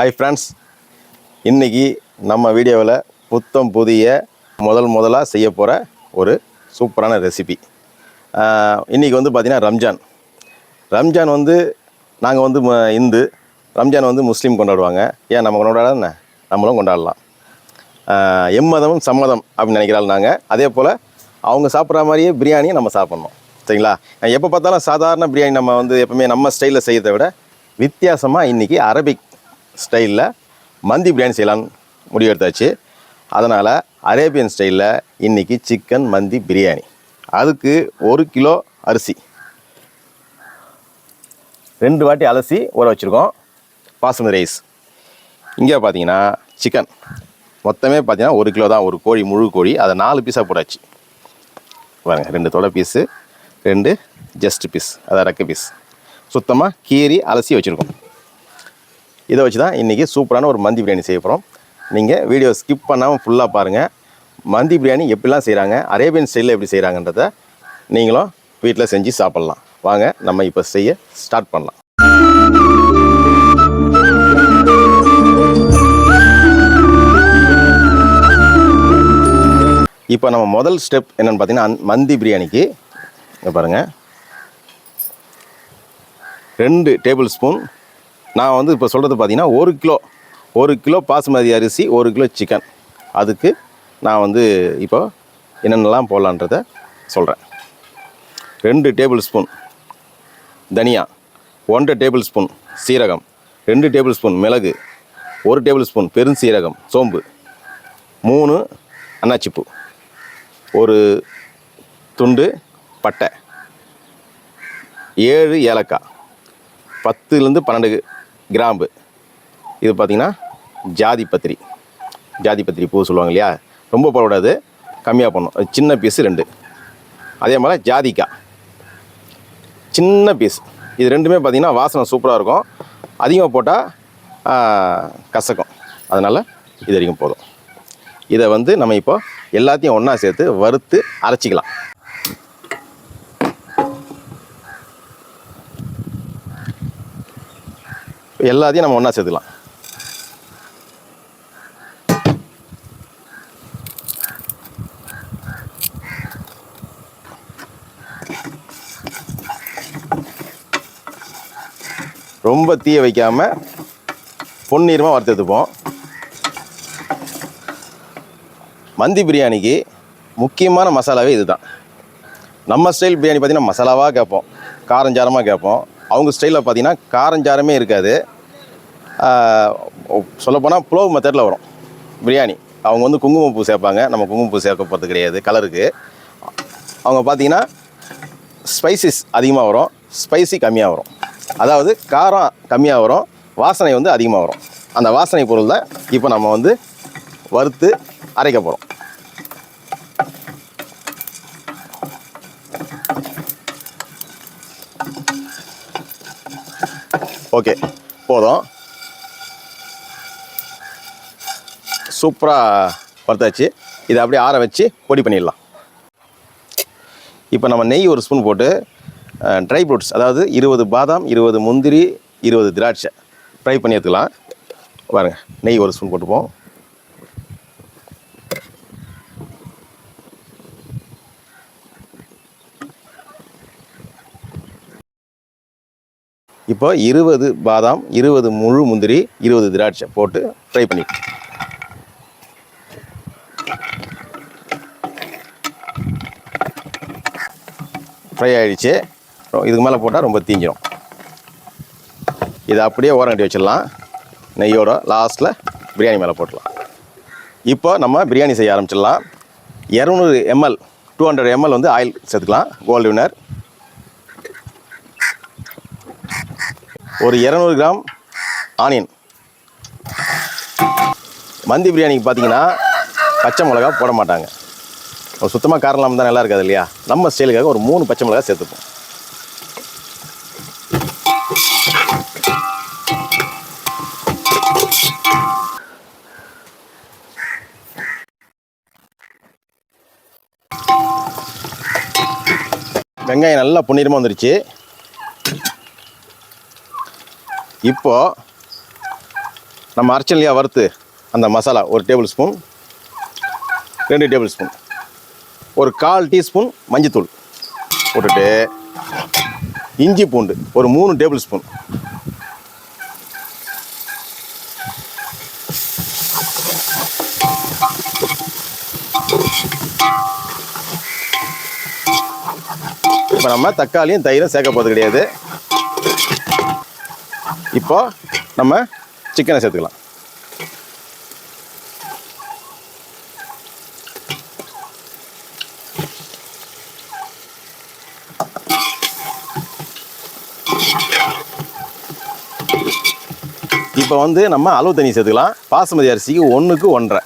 Hi friends இன்றைக்கி நம்ம வீடியோவில் புத்தம் புதிய முதல் முதலாக செய்ய போகிற ஒரு சூப்பரான ரெசிபி இன்றைக்கி வந்து பார்த்திங்கன்னா ரம்ஜான். ரம்ஜான் வந்து நாங்கள் வந்து ம- இந்து. ரம்ஜான் வந்து முஸ்லீம் கொண்டாடுவாங்க. ஏன் நம்ம கொண்டாடாத என்ன? நம்மளும் கொண்டாடலாம். எம்மதமும் சம்மதம் அப்படின்னு நினைக்கிறாள் நாங்கள் அதே போல் அவங்க சாப்பிட்ற மாதிரியே பிரியாணியை நம்ம சாப்பிட்ணும். சரிங்களா? எப்போ பார்த்தாலும் சாதாரண பிரியாணி நம்ம வந்து எப்பவுமே நம்ம ஸ்டைலில் செய்யறதை விட வித்தியாசமாக இன்றைக்கி அரபிக் ஸ்டைலில் மந்தி பிரியாணி செய்யலாம்னு முடிவெடுத்தாச்சு அதனால் அரேபியன் ஸ்டைலில் இன்றைக்கி சிக்கன் மந்தி பிரியாணி. அதுக்கு ஒரு கிலோ அரிசி. ரெண்டு வாட்டி அலசி ஊற வச்சுருக்கோம். பாசுமதி ரைஸ். இங்கே பார்த்தீங்கன்னா சிக்கன் மொத்தமே பார்த்தீங்கன்னா ஒரு கிலோ தான். ஒரு கோழி முழு கோழி. அதை நாலு பீஸாக போட்டாச்சு. பாருங்க ரெண்டு தொலை பீஸு ரெண்டு ஜஸ்ட் பீஸ் அதான் ரெக்க பீஸ் சுத்தமாக கீறி அலசி வச்சுருக்கோம். இதை வச்சு தான் இன்றைக்கி சூப்பரான ஒரு மந்தி பிரியாணி செய்ய போகிறோம் நீங்கள் வீடியோ ஸ்கிப் பண்ணாமல் ஃபுல்லாக பாருங்கள் மந்தி பிரியாணி எப்படிலாம் செய்கிறாங்க அரேபியன் ஸ்டைலில் எப்படி செய்கிறாங்கன்றத நீங்களும் வீட்டில் செஞ்சு சாப்பிட்லாம். வாங்க நம்ம இப்போ செய்ய ஸ்டார்ட் பண்ணலாம். இப்போ நம்ம முதல் ஸ்டெப் என்னென்னு பார்த்தீங்கன்னா மந்தி பிரியாணிக்கு பாருங்கள் ரெண்டு டேபிள் ஸ்பூன் நான் வந்து இப்போ சொல்கிறது பார்த்தீங்கன்னா ஒரு கிலோ ஒரு கிலோ பாசுமதி அரிசி ஒரு கிலோ சிக்கன் அதுக்கு நான் வந்து இப்போ என்னென்னலாம் போடலான்றத சொல்கிறேன் ரெண்டு டேபிள் ஸ்பூன் தனியா ஒன்றரை டேபிள் ஸ்பூன் சீரகம் ரெண்டு டேபிள் ஸ்பூன் மிளகு ஒரு டேபிள் ஸ்பூன் பெருஞ்சீரகம் சோம்பு மூணு அன்னாச்சிப்பூ ஒரு துண்டு பட்டை ஏழு ஏலக்காய் பத்துலேருந்து பன்னெண்டு கிராம்பு. இது பார்த்திங்கன்னா ஜாதி பத்திரி. ஜாதி பத்திரி பூ சொல்லுவாங்க இல்லையா? ரொம்ப போடக்கூடாது. கம்மியாக பண்ணும் அது சின்ன பீஸு ரெண்டு. அதே மாதிரி ஜாதிக்காய் சின்ன பீஸ் இது ரெண்டுமே பார்த்திங்கன்னா வாசனை சூப்பராக இருக்கும். அதிகமாக போட்டால் கசக்கும். அதனால் இது வரைக்கும் போதும். இதை வந்து நம்ம இப்போ எல்லாத்தையும் ஒன்றா சேர்த்து வறுத்து அரைச்சிக்கலாம். எல்லாத்தையும் நம்ம ஒன்றா சேர்த்துக்கலாம். ரொம்ப தீய வைக்காம பொன்னீரமாக வறுத்து மந்தி பிரியாணிக்கு முக்கியமான மசாலாவே இதுதான். நம்ம ஸ்டைல் பிரியாணி பார்த்தீங்கன்னா மசாலாவாக கேட்போம். காரஞ்சாரமாக கேட்போம். அவங்க ஸ்டைலில் பார்த்தீங்கன்னா காரஞ்சாரமே இருக்காது. சொல்லப்போனால் புலோவ் மெத்தடில் வரும். பிரியாணி அவங்க வந்து குங்குமப்பூ சேர்ப்பாங்க. நம்ம குங்குமப்பூ சேர்க்க போகிறது கிடையாது. கலருக்கு அவங்க பார்த்தீங்கன்னா ஸ்பைசஸ் அதிகமாக வரும். ஸ்பைசி கம்மியாக வரும். அதாவது காரம் கம்மியாக வரும். வாசனை வந்து அதிகமாக வரும். அந்த வாசனை பொருள் தான் இப்போ நம்ம வந்து வறுத்து அரைக்க போகிறோம் ஓகே போதும். சூப்பராக வறுத்தாச்சு. இதை அப்படியே ஆற வச்சு பொடி பண்ணிடலாம். இப்போ நம்ம நெய் ஒரு ஸ்பூன் போட்டு ட்ரை ஃப்ரூட்ஸ் அதாவது இருபது பாதாம் இருபது முந்திரி இருபது திராட்சை ஃப்ரை பண்ணி எடுத்துக்கலாம். பாருங்கள் நெய் ஒரு ஸ்பூன் போட்டுப்போம். இப்போ இருபது பாதாம் இருபது முழு முந்திரி இருபது திராட்சை போட்டு ஃப்ரை பண்ணி. ஃப்ரை ஆகிடுச்சு இதுக்கு மேலே போட்டால் ரொம்ப தீஞ்சிடும் இதை அப்படியே ஓரம் கட்டி வச்சிடலாம். நெய்யோட லாஸ்ட்டில் பிரியாணி மேலே போட்டுடலாம். இப்போ நம்ம பிரியாணி செய்ய ஆரம்பிச்சிடலாம். இரநூறு எம்எல் டூ ஹண்ட்ரட் எம்எல் வந்து ஆயில் சேர்த்துக்கலாம். கோல்டு வினர் ஒரு இரநூறு கிராம் ஆனியன். மந்தி பிரியாணிக்கு பார்த்தீங்கன்னா பச்சை மிளகா போட மாட்டாங்க. ஒரு சுத்தமாக காரம் இல்லாமல் தான் நல்லா இருக்காது இல்லையா? நம்ம ஸ்டைலுக்காக ஒரு மூணு பச்சை மிளகா சேர்த்துப்போம். வெங்காயம் நல்லா பொன்னிறமாக வந்துருச்சு. இப்போ நம்ம அரைச்சல்லையா வறுத்து அந்த மசாலா ஒரு டேபிள் ஸ்பூன் ரெண்டு டேபிள் ஸ்பூன் ஒரு கால் டீஸ்பூன் மஞ்சத்தூள் போட்டுட்டு இஞ்சி பூண்டு ஒரு மூணு டேபிள் ஸ்பூன் இப்போ நம்ம தக்காளியும் தயிரும் சேர்க்க போகிறது கிடையாது. இப்போ நம்ம சிக்கனை சேர்த்துக்கலாம். இப்போ வந்து நம்ம அளவு தண்ணி சேர்த்துக்கலாம். பாசுமதி அரிசிக்கு ஒன்றுக்கு ஒன்றரை.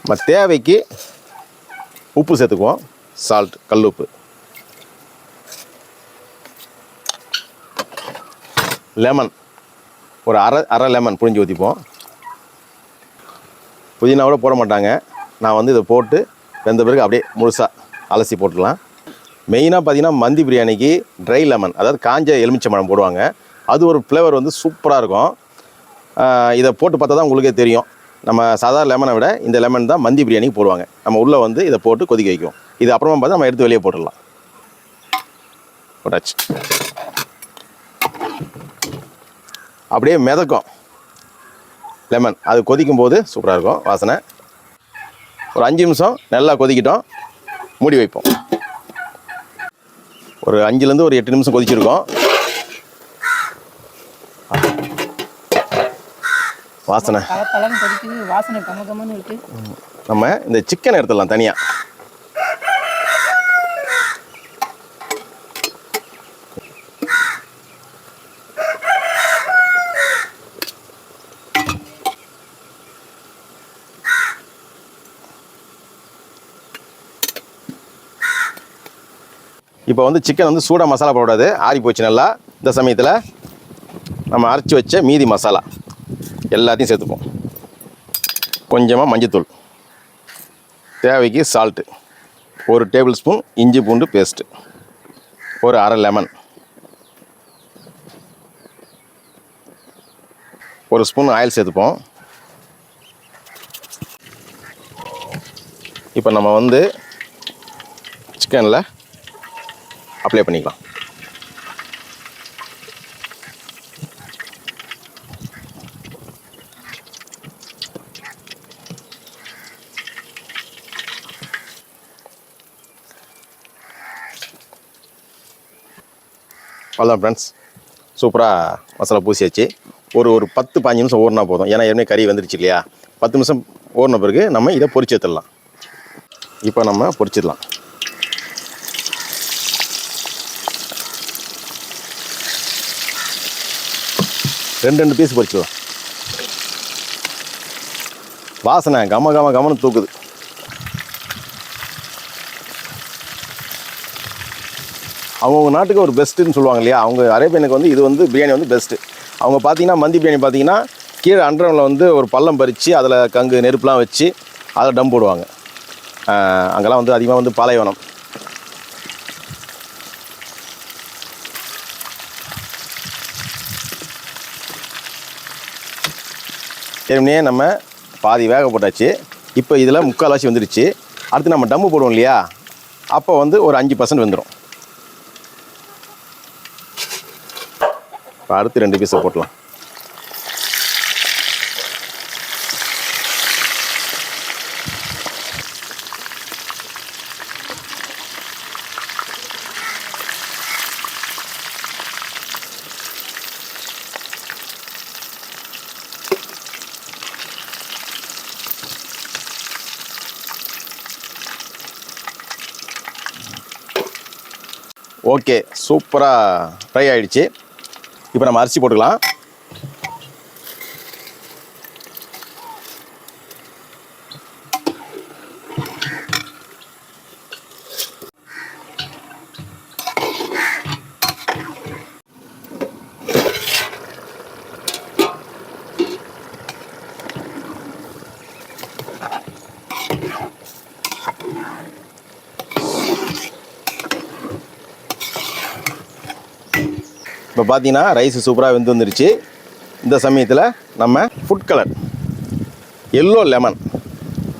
நம்ம தேவைக்கு உப்பு சேர்த்துக்குவோம். சால்ட் கல் உப்பு. லெமன் ஒரு அரை அரை லெமன் புழிஞ்சு ஊற்றிப்போம் புதினாவோட போட மாட்டாங்க. நான் வந்து இதை போட்டு வெந்த பிறகு அப்படியே முழுசாக அலசி போட்டுடலாம் மெயினாக பார்த்தீங்கன்னா மந்தி பிரியாணிக்கு ட்ரை லெமன் அதாவது காஞ்ச எலுமிச்சம்பழம் போடுவாங்க. அது ஒரு ஃப்ளேவர் வந்து சூப்பராக இருக்கும். இதை போட்டு பார்த்தா தான் உங்களுக்கே தெரியும். நம்ம சாதாரண லெமனை விட இந்த லெமன் தான் மந்தி பிரியாணிக்கு போடுவாங்க. நம்ம உள்ளே வந்து இதை போட்டு கொதிக்க வைக்கும். இது அப்புறமா பார்த்து நம்ம எடுத்து வெளியே போட்டுடலாம். போட்டாச்சு. அப்படியே மிதக்கும். லெமன். அது கொதிக்கும் போது சூப்பராக இருக்கும். வாசனை. ஒரு அஞ்சு நிமிஷம் நல்லா கொதிக்கிட்டோம். மூடி வைப்போம். ஒரு அஞ்சுலேருந்து ஒரு எட்டு நிமிஷம் கொதிச்சிருக்கோம். வாசனை. வாசனை கம கமன்னு இருக்கு. நம்ம இந்த சிக்கன் எடுத்துடலாம் தனியாக இப்போ வந்து சிக்கன் வந்து சூடாக மசாலா போடக்கூடாது. ஆறி போச்சு நல்லா. இந்த சமயத்தில் நம்ம அரைச்சி வச்ச மீதி மசாலா. எல்லாத்தையும் சேர்த்துப்போம். கொஞ்சமாக மஞ்சத்தூள். தேவைக்கு சால்ட்டு ஒரு டேபிள் ஸ்பூன் இஞ்சி பூண்டு பேஸ்ட்டு ஒரு அரை லெமன் ஒரு ஸ்பூன் ஆயில் சேர்த்துப்போம். இப்போ நம்ம வந்து சிக்கனில் அப்ளை பண்ணிக்கலாம். அவ்வளோதான் ஃப்ரெண்ட்ஸ் சூப்பராக மசாலா பூசியாச்சு. ஒரு ஒரு பத்து பாஞ்சு நிமிஷம் ஊறினா போதும். ஏன்னா ஏற்கனவே கறி வந்துருச்சு இல்லையா? பத்து நிமிஷம் ஊறின பிறகு நம்ம இதை பொரிச்சு எடுத்துடலாம். இப்போ நம்ம பொறிச்சிடலாம். ரெண்டு ரெண்டு பீஸ் பொறிச்சிடலாம் வாசனை கம கம கமன்னு தூக்குது. அவங்க நாட்டுக்கு ஒரு பெஸ்ட்டுன்னு சொல்லுவாங்க இல்லையா? அவங்க அரேபியனுக்கு வந்து இது வந்து பிரியாணி வந்து பெஸ்ட்டு அவங்க பார்த்தீங்கன்னா மந்தி பிரியாணி பார்த்தீங்கன்னா கீழே அண்டரவுண்டில் வந்து ஒரு பள்ளம் பறித்து அதில் கங்கு நெருப்புலாம் வச்சு அதில் டம் போடுவாங்க. அங்கெல்லாம் வந்து அதிகமாக வந்து பாலைவனம். ஏற்கனவே நம்ம பாதி வேக போட்டாச்சு. இப்போ இதில் முக்கால்வாசி வந்துருச்சு அடுத்து நம்ம டம்மு போடுவோம் இல்லையா? அப்போ வந்து ஒரு அஞ்சு பர்சன்ட் வந்துடும் இப்போ அடுத்து ரெண்டு பீஸை போட்டலாம். ஓகே சூப்பராக ஃப்ரை ஆகிடுச்சு இப்போ நம்ம அரிசி போட்டுக்கலாம். இப்போ பார்த்தீங்கன்னா ரைஸ் சூப்பராக வெந்து வந்துருச்சு. இந்த சமயத்தில் நம்ம ஃபுட் கலர் எல்லோ லெமன்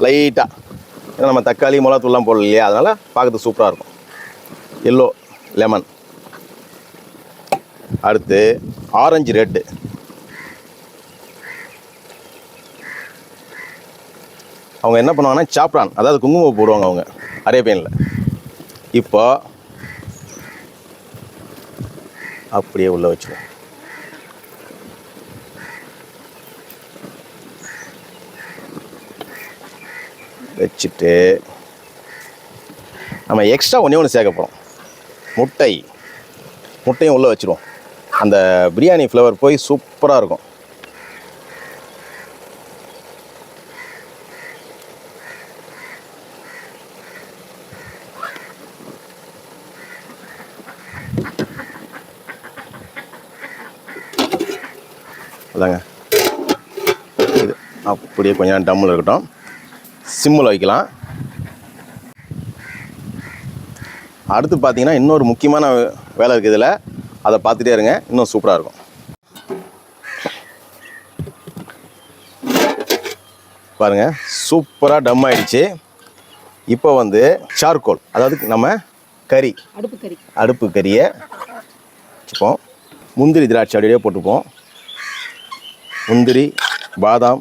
லைட்டாக ஏன்னா நம்ம தக்காளி மிளகாத்தூள்லாம் போடல இல்லையா? அதனால் பார்க்கறதுக்கு சூப்பராக இருக்கும். எல்லோ லெமன் அடுத்து ஆரஞ்சு ரெட்டு அவங்க என்ன பண்ணுவாங்கன்னா சாப்ரான் அதாவது குங்குமம் போடுவாங்க அவங்க. அரேபியனில் இப்போ அப்படியே உள்ள வச்சுருவோம் வச்சுட்டு நம்ம எக்ஸ்ட்ரா ஒன்றே ஒன்று சேர்க்க போகிறோம் முட்டை. முட்டையும் உள்ளே வச்சுருவோம். அந்த பிரியாணி ஃப்ளேவர் போய் சூப்பராக இருக்கும். அதாங்க. இது அப்படியே கொஞ்ச நேரம் டம்மில் இருக்கட்டும். சிம்மில் வைக்கலாம். அடுத்து பார்த்தீங்கன்னா இன்னொரு முக்கியமான வேலை இருக்குது இதில். அதை பார்த்துட்டே இருங்க. இன்னும் சூப்பராக இருக்கும். பாருங்கள் சூப்பராக டம் ஆயிடுச்சு. இப்போ வந்து சார்கோல் அதாவது நம்ம கறி. அடுப்பு கறி. அடுப்பு கறியை வச்சுப்போம் முந்திரி திராட்சை அப்படியே போட்டுப்போம். முந்திரி பாதாம்.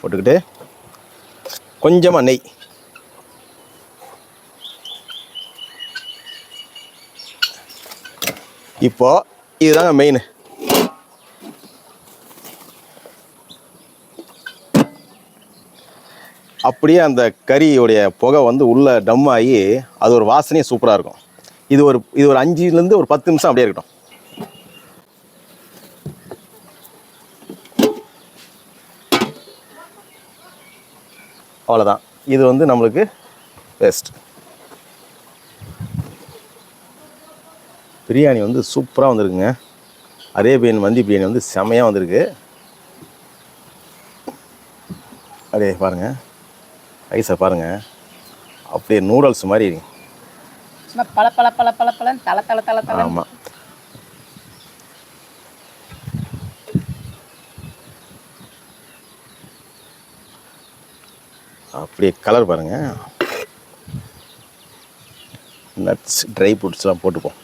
போட்டுக்கிட்டு கொஞ்சமாக நெய். இப்போ இதுதாங்க மெயின் அப்படியே அந்த கறியோடைய புகை வந்து உள்ளே டம் ஆகி அது ஒரு வாசனையே சூப்பராக இருக்கும். இது ஒரு இது ஒரு அஞ்சுலேருந்து ஒரு பத்து நிமிஷம் அப்படியே இருக்கட்டும். அவ்வளோதான் இது வந்து நம்மளுக்கு பெஸ்ட் பிரியாணி வந்து சூப்பராக வந்திருக்குங்க. அரேபியன் மந்தி பிரியாணி வந்து செமையாக வந்திருக்கு. அப்படியே பாருங்கள் ரைஸை பாருங்கள் அப்படியே நூடுல்ஸ் மாதிரி பல பல பல பல பலன்னு தல தல தல தல ஆமாம் அப்படியே கலர் பாருங்க. நட்ஸ் ட்ரை ஃப்ரூட்ஸ்லாம் போட்டுப்போம்.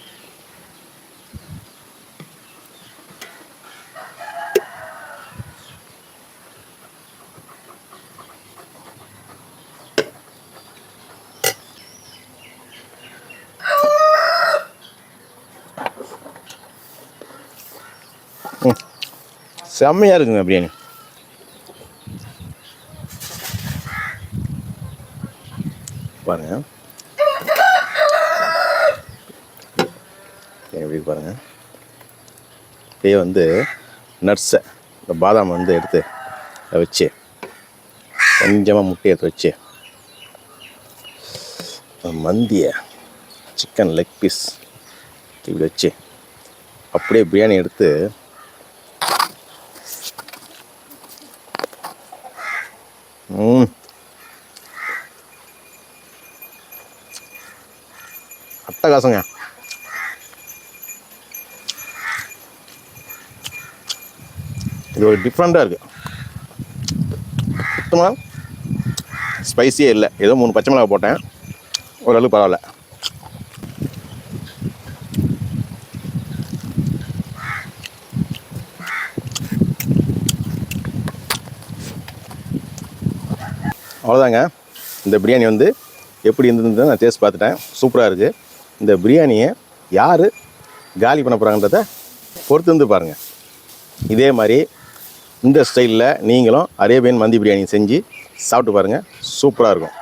செம்மையாக இருக்குங்க பிரியாணி. பாருங்க. எப்படி பாருங்க. அப்படியே வந்து நட்ஸை இந்த பாதாம் வந்து எடுத்து வச்சு கொஞ்சமாக முட்டையை எடுத்து வச்சு மந்தியை சிக்கன் லெக் பீஸ் இப்படி வச்சு அப்படியே பிரியாணி எடுத்து அட்டகாசங்க இது ஒரு டிஃப்ரெண்ட்டாக இருக்குது சுத்தமாக ஸ்பைஸியே இல்லை. ஏதோ மூணு பச்சை மிளகா போட்டேன். ஓரளவுக்கு பரவாயில்ல. அவ்வளோதாங்க இந்த பிரியாணி வந்து எப்படி இருந்ததுன்னு நான் டேஸ்ட் பார்த்துட்டேன். சூப்பராக இருக்குது இந்த பிரியாணியை யார் காலி பண்ண போகிறாங்கன்றத பொறுத்து வந்து பாருங்கள் இதே மாதிரி இந்த ஸ்டைலில் நீங்களும் அரேபியன் மந்தி பிரியாணி செஞ்சு சாப்பிட்டு பாருங்கள் சூப்பராக இருக்கும்.